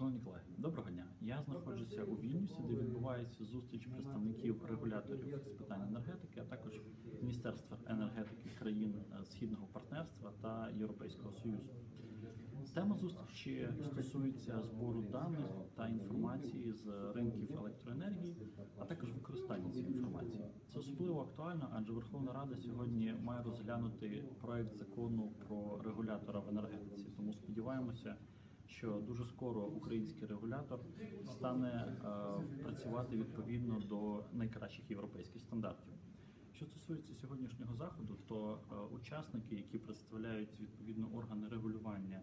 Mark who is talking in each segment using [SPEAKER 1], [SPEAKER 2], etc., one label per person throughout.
[SPEAKER 1] Шановні колеги, доброго дня. Я знаходжуся у Вільнюсі, де відбувається зустріч представників регуляторів з питань енергетики, а також Міністерства енергетики країн е, Східного партнерства та Європейського Союзу. Тема зустрічі стосується збору даних та інформації з ринків електроенергії, а також використання цієї інформації. Це особливо актуально, адже Верховна Рада сьогодні має розглянути проект закону про регулятора в енергетиці. Тому сподіваємося, що дуже скоро український регулятор стане е, працювати відповідно до найкращих європейських стандартів. Що стосується сьогоднішнього заходу, то е, учасники, які представляють відповідно органи регулювання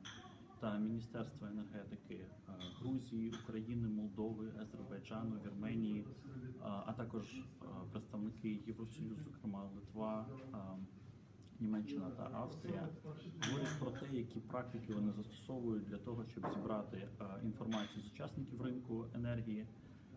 [SPEAKER 1] та Міністерства енергетики е, Грузії, України, Молдови, Азербайджану, Вірменії, а також представники Євросоюзу, зокрема Литва. Німеччина та Австрія говорять про те, які практики вони застосовують для того, щоб зібрати е, інформацію з учасників ринку енергії,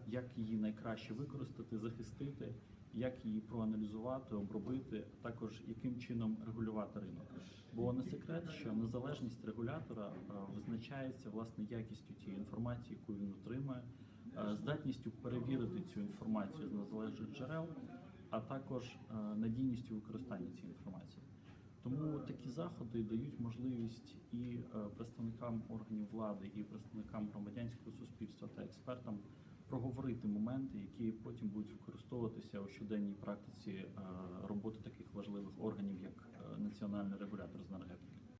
[SPEAKER 1] як її найкраще використати, захистити, як її проаналізувати, обробити, а також яким чином регулювати ринок. Бо не секрет, що незалежність регулятора е, визначається власне якістю тієї інформації, яку він отримує, е, здатністю перевірити цю інформацію з незалежних джерел а також е, надійністю використання цієї інформації. Тому такі заходи дають можливість і е, представникам органів влади, і представникам громадянського суспільства та експертам проговорити моменти, які потім будуть використовуватися у щоденній практиці е, роботи таких важливих органів, як національний регулятор з енергетики.